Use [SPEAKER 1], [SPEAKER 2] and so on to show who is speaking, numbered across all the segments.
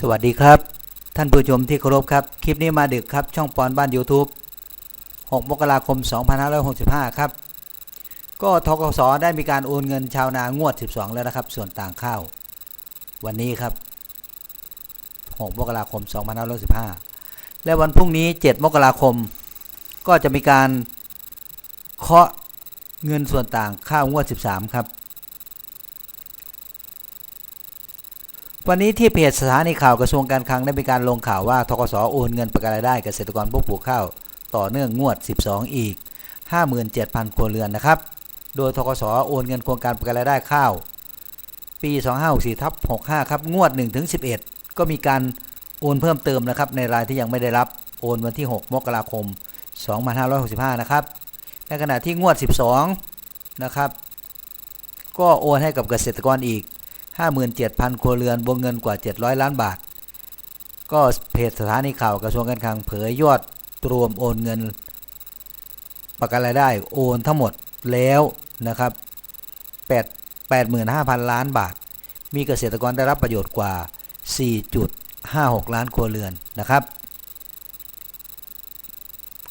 [SPEAKER 1] สวัสดีครับ ท่านผู้ชมที่เคารพครับ คลิปนี้มาดึกครับ ช่องปอนบ้าน YouTube 6 มกราคม 2565 ครับ ก็ทกสได้มีการโอนเงินชาวนางวด 12 แล้วนะครับ ส่วนต่างข้าว วันนี้ครับ 6 มกราคม 2565 และวันพรุ่งนี้ 7 มกราคม ก็จะมีการเคาะเงินส่วนต่างข้าวงวด 13 ครับ วันนี้ที่เพจสถานีข่าวกระทรวงการคลังได้มีการลงข่าวว่าทกสโอนเงินประกันรายได้เกษตรกรผู้ปลูกข้าวต่อเนื่องงวด 12 อีก 57,000 ครัวเรือนนะครับ โดยทกสโอนเงินโครงการประกันรายได้ข้าว ปี 2564ทับ65 ครับ งวด 1-11 ก็มีการโอนเพิ่มเติมนะครับในรายที่ยังไม่ได้รับโอนวันที่ 6 มกราคม 2565 นะครับ ในขณะที่งวด 12 นะครับ ก็โอนให้กับเกษตรกรอีก 57,000 ครัวเรือนวงเงินกว่า 700 ล้านบาท ก็เพจสถานีข่าวกระทรวงการคลังเผยยอดรวมโอนเงิน ประกันรายได้โอนทั้งหมดแล้วนะครับ8 85,000 ล้านบาท มีเกษตรกรได้รับประโยชน์กว่า 4.56 ล้านครัวเรือนนะครับ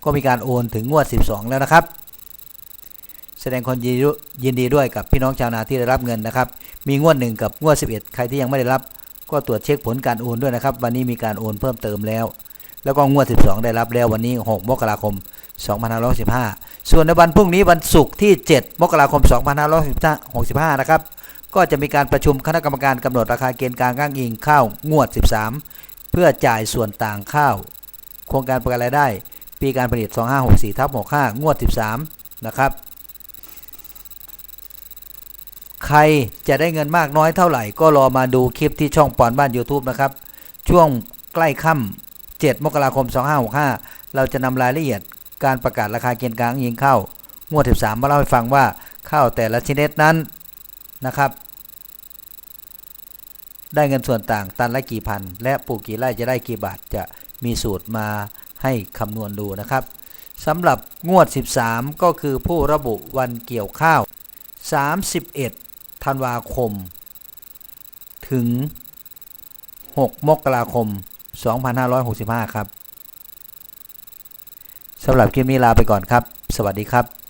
[SPEAKER 1] ก็มีการโอนถึงงวด 12 แล้วนะครับ แสดงความยินดียินดีด้วยกับพี่น้องชาวนาที่ได้รับเงินนะครับ มีงวดหนึ่งกับงวด 11 ใครที่ยังไม่ได้รับ ก็ตรวจเช็คผลการโอนด้วยนะครับ วันนี้มีการโอนเพิ่มเติมแล้ว แล้วก็งวด 12 ได้รับแล้ววันนี้ 6 มกราคม 2565 ส่วนในวันพรุ่งนี้วันศุกร์ที่ 7 มกราคม 2565 นะครับ ก็จะมีการประชุมคณะกรรมการกำหนดราคาเกณฑ์การก้างอิงข้าวงวด 13 เพื่อจ่ายส่วนต่างข้าว โครงการประกันรายได้ ปีการผลิต 2564ทับ65 งวด 13 นะครับ ใครจะได้เงินมากน้อยเท่าไหร่ ก็รอมาดูคลิปที่ช่องปอนบ้าน YouTube นะครับ ช่วงใกล้ค่ำ7 มกราคม 2565 เราจะนำรายละเอียดการประกาศราคาเกณฑ์กลางยิงข้าวงวด 13 มาเล่าให้ฟังว่าข้าวแต่ละชนิดนั้นนะครับ ได้เงินส่วนต่างตันละกี่พัน และปลูกกี่ไร่จะได้กี่บาทจะมีสูตรมาให้คำนวณดูนะครับสำหรับงวด 13 ก็คือผู้ระบุวันเกี่ยวข้าว 31 ธันวาคม ถึง 6 มกราคม 2565 ครับสำหรับคลิปนี้ลาไปก่อนครับ สวัสดีครับ